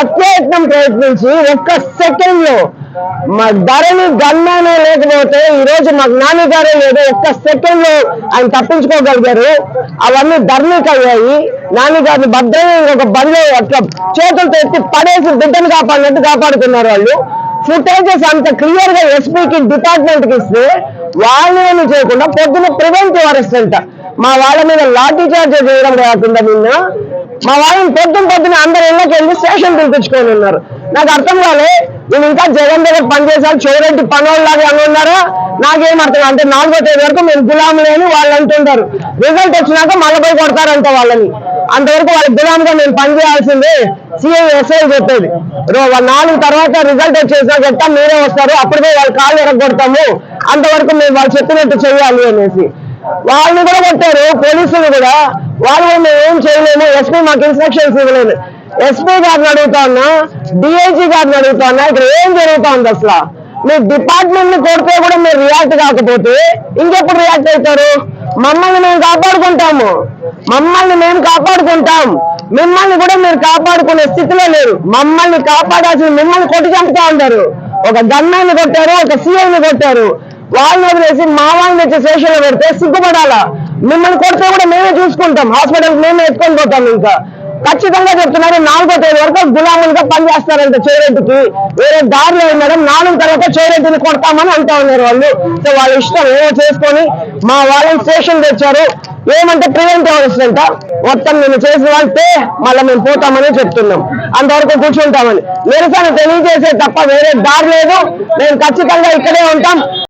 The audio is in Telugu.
అత్యయత్నం ప్రయత్నించి ఒక్క సెకండ్లో మా ధరని గన్మానే లేకపోతే ఈ రోజు మాకు నాని గారే లేదు ఒక్క సెకండ్లో ఆయన తప్పించుకోగలిగారు. అవన్నీ ధర్మీకి అయ్యాయి. నాన్నగారిని భద్రంగా ఇంకొక అట్లా చేతులతో ఎత్తి పడేసి బిడ్డను కాపాడినట్టు కాపాడుతున్నారు వాళ్ళు. ఫుటేజెస్ అంత క్లియర్గా ఎస్పీకి డిపార్ట్మెంట్కి ఇస్తే వాళ్ళు చేయకుండా పొద్దున ప్రివెంటివ్ అరెస్ట్ అంట. మా వాళ్ళ మీద లాఠీ చార్జ్ చేయడం కాకుండా నిన్న మా వాళ్ళని పొద్దున పొద్దున అందరు ఇళ్ళకి వెళ్ళి స్టేషన్ పిలిపించుకొని ఉన్నారు. నాకు అర్థం కాలే నేను ఇంకా జగన్ దగ్గర పనిచేసాను చౌరెడ్డి పనోళ్ళలాగా అని ఉన్నారా? నాకేం అర్థం అంటే నాలుగో తేదీ వరకు మేము గులాములు లేని వాళ్ళు అంటుంటారు రిజల్ట్ వచ్చినాక మళ్ళీ పోయి కొడతారంట వాళ్ళని. అంతవరకు వాళ్ళ గులాంగా మేము పనిచేయాల్సిందే సీఎం ఎస్ఐ చెప్పేది. రో- నాలుగు తర్వాత రిజల్ట్ వచ్చేసాక చెప్తా మీరే వస్తారు? అప్పుడే వాళ్ళ కాళ్ళు ఎరగొడతాము. అంతవరకు మేము వాళ్ళు చెప్పినట్టు చేయాలి అనేసి. వాళ్ళని కూడా కొట్టారు పోలీసులు కూడా. వాళ్ళు మేము ఏం చేయలేము. ఎస్పీ మాకు ఇన్స్ట్రక్షన్స్ ఇవ్వలేదు. ఎస్పీ గారిని అడుగుతా ఉన్నా డిఐజీ గారిని అడుగుతా ఉన్నా ఇక్కడ ఏం జరుగుతా ఉంది అసలు? మీ డిపార్ట్మెంట్ని కొడితే కూడా మీరు రియాక్ట్ కాకపోతే ఇంకెప్పుడు రియాక్ట్ అవుతారు? మమ్మల్ని మేము కాపాడుకుంటాము. మమ్మల్ని మేము కాపాడుకుంటాం. మిమ్మల్ని కూడా మీరు కాపాడుకునే స్థితిలో లేరు. మమ్మల్ని కాపాడాల్సిన మిమ్మల్ని కొట్టి చంపుతా ఉంటారు ఒక గన్నాన్ని కొట్టారు ఒక సీఐని కొట్టారు. వాళ్ళని వదిలేసి మా వాళ్ళని తెచ్చి స్టేషన్లో పెడితే సిగ్గుపడాలా? మిమ్మల్ని కొడితే కూడా మేమే చూసుకుంటాం. హాస్పిటల్ మేమే ఎత్తుకొని పోతాం ఇంకా. ఖచ్చితంగా చెప్తున్నారు నాలుగో తేదీ వరకు గులాములుగా పనిచేస్తారంట చేరెడ్డికి వేరే దారిలో మేడం నాలుగు తర్వాత చేరెడ్డిని కొడతామని అంటా ఉన్నారు వాళ్ళు. సో వాళ్ళ ఇష్టం ఏమో చేసుకొని మా వాళ్ళని స్టేషన్ తెచ్చారు. ఏమంటే ప్రివెంట్ అంట. మొత్తం నేను చేసిన వాళ్ళతే మళ్ళీ మేము పోతామని చెప్తున్నాం. అంతవరకు కూర్చుంటామని. నిరసన తెలియజేసే తప్ప వేరే దారి లేదు. మేము ఖచ్చితంగా ఇక్కడే ఉంటాం.